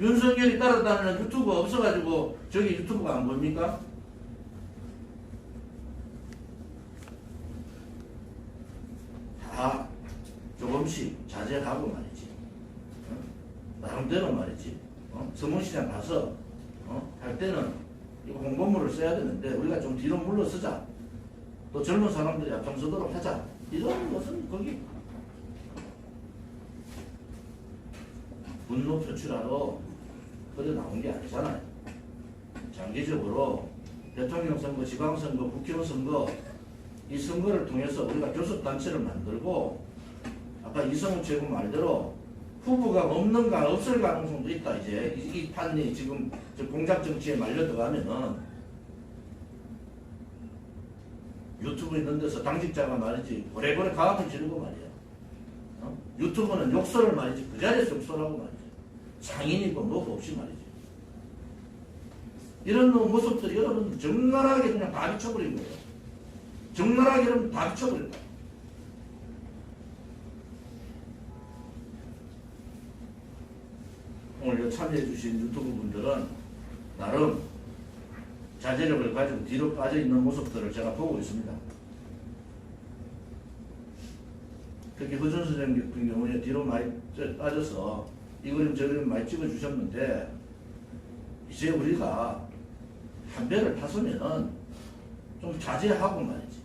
윤석열이 따라다니는 유튜브 없어가지고 저기 유튜브가 안 보입니까? 다 조금씩 자제하고 말이지. 어? 나름대로 말이지. 어? 서문시장 가서 어? 할 때는 이거 홍보물을 써야 되는데 우리가 좀 뒤로 물러 서자. 또 젊은 사람들이 앞장서도록 하자. 이런 것은 거기 분노 표출하러 그래 나온 게 아니잖아요. 장기적으로 대통령 선거, 지방 선거, 국회의원 선거 이 선거를 통해서 우리가 교섭단체를 만들고 아까 이성훈 최고 말대로 후보가 없는가 없을 가능성도 있다 이제 이, 이 판이 지금 저 공작 정치에 말려 들어가면은 유튜브 있는 데서 당직자가 말이지 고래고래 가학을 지르고 말이야 어? 유튜브는 욕설을 말이지 그 자리에서 욕설하고 말이지 상인이고 뭐고 없이 말이지 이런 모습들이 여러분 적나라하게 그냥 다 비춰버린 거예요. 적나라하게 여러분 다 비춰버린다 오늘 참여해주신 유튜브 분들은 나름 자제력을 가지고 뒤로 빠져있는 모습들을 제가 보고 있습니다. 특히 허준 선생님 같은 경우에 뒤로 많이 쪄- 빠져서 이 그림 저 그림 많이 찍어주셨는데 이제 우리가 한 배를 탔으면은 좀 자제하고 말이지.